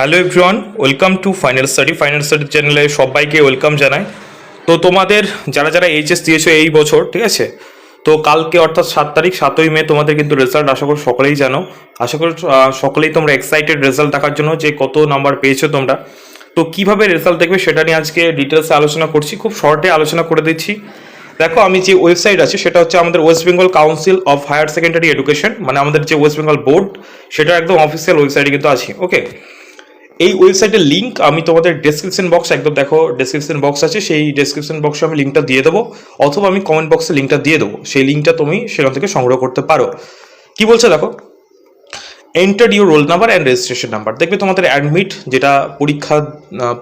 Hello everyone, welcome to final study. Final study চ্যানেলে সবাইকে welcome জানাই। তো তোমাদের, যারা যারা এইচএস দিয়েছ এই বছর, ঠিক আছে? তো কালকে অর্থাৎ সাত তারিখ, সাতই মে তোমাদের কিন্তু রেজাল্ট আশা করি সকলেই জানো। আশা করি সকলেই তোমরা এক্সাইটেড রেজাল্ট দেখার জন্য যে কত নাম্বার পেয়েছ তোমরা। তো কীভাবে রেজাল্ট দেখবে সেটা নিয়ে আজকে ডিটেলসে আলোচনা করছি। খুব শর্টে আলোচনা করে দিচ্ছি। দেখো, আমি যে ওয়েবসাইট আছে, সেটা হচ্ছে আমাদের West Bengal council of higher secondary education মানে আমাদের যে ওয়েস্ট বেঙ্গল বোর্ড সেটা একদম অফিসিয়াল ওয়েবসাইটে কিন্তু আছে ওকে এই ওয়েবসাইটের লিঙ্ক আমি তোমাদের ডেসক্রিপশন বক্স একদম দেখো ডেসক্রিপশন বক্স আছে, সেই ডেসক্রিপশন বক্সে আমি লিঙ্কটা দিয়ে দেবো, অথবা আমি কমেন্ট বক্সে লিঙ্কটা দিয়ে দেবো, সেই লিঙ্কটা তুমি সেখান থেকে সংগ্রহ করতে পারো। কি বলছে দেখো? Enter your roll number and registration number দেখবে তোমাদের অ্যাডমিট যেটা পরীক্ষা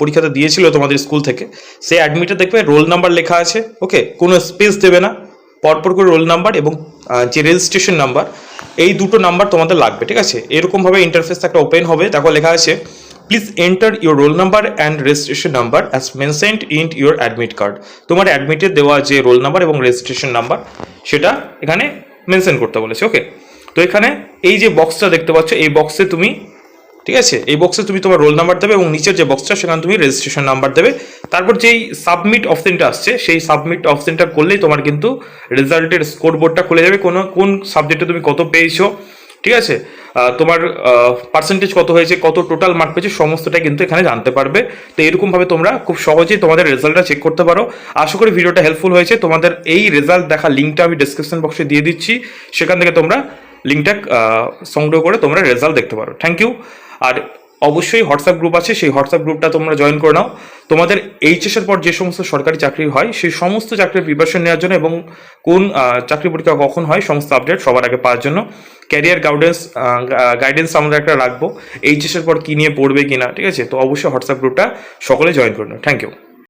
পরীক্ষাতে দিয়েছিল তোমাদের স্কুল থেকে, সেই অ্যাডমিটে দেখবে রোল নাম্বার লেখা আছে ওকে কোনো স্পেস দেবে না। পরপর করে রোল নাম্বার এবং যে রেজিস্ট্রেশন নাম্বার এই দুটো নাম্বার তোমাদের লাগবে, ঠিক আছে? এরকমভাবে ইন্টারফেস একটা ওপেন হবে। দেখো লেখা আছে please enter your roll number and registration number as mentioned in your admit card তোমার অ্যাডমিটে দেওয়া যে রোল নাম্বার এবং রেজিস্ট্রেশন নাম্বার সেটা এখানে মেনশন করতে বলেছে ওকে তো এখানে এই যে বক্সটা দেখতে পাচ্ছ, এই বক্সে তুমি, ঠিক আছে? এই বক্সে তুমি তোমার রোল নাম্বার দেবে এবং নিচের যে বক্সটা সেখানে তুমি রেজিস্ট্রেশন নাম্বার দেবে। তারপর যেই সাবমিট অপশনটা আসছে, সেই সাবমিট অপশনটা করলেই তোমার কিন্তু রেজাল্টের স্কোর বোর্ডটা খুলে যাবে। কোনো, কোন সাবজেক্টে তুমি কত পেয়েছ ঠিক আছে? তোমার পার্সেন্টেজ কত হয়েছে, কত টোটাল মার্ক পেয়েছে, সমস্তটাই কিন্তু এখানে জানতে পারবে। তো এরকমভাবে তোমরা খুব সহজেই তোমাদের রেজাল্টটা চেক করতে পারো। আশা করি ভিডিওটা হেল্পফুল হয়েছে। তোমাদের এই রেজাল্ট দেখা লিঙ্কটা আমি ডিসক্রিপশন বক্সে দিয়ে দিচ্ছি। সেখান থেকে তোমরা লিঙ্কটা সংগ্রহ করে তোমরা রেজাল্ট দেখতে পারো। থ্যাংক ইউ আর অবশ্যই হোয়াটসঅ্যাপ গ্রুপ আছে, সেই হোয়াটসঅ্যাপ গ্রুপটা তোমরা জয়েন করে নাও। তোমাদের এইচএসের পর যে সমস্ত সরকারি চাকরি হয়, সেই সমস্ত চাকরির প্রিপারেশন নেওয়ার জন্য এবং কোন চাকরি পরীক্ষা কখন হয়, সমস্ত আপডেট সবার আগে পাওয়ার জন্য। ক্যারিয়ার গাইডেন্স গাইডেন্স আমরা একটা রাখব এইচএসের পর কী নিয়ে পড়বে কিনা, ঠিক আছে? তো অবশ্যই হোয়াটসঅ্যাপ গ্রুপটা সকলে জয়েন করে নাও। Thank you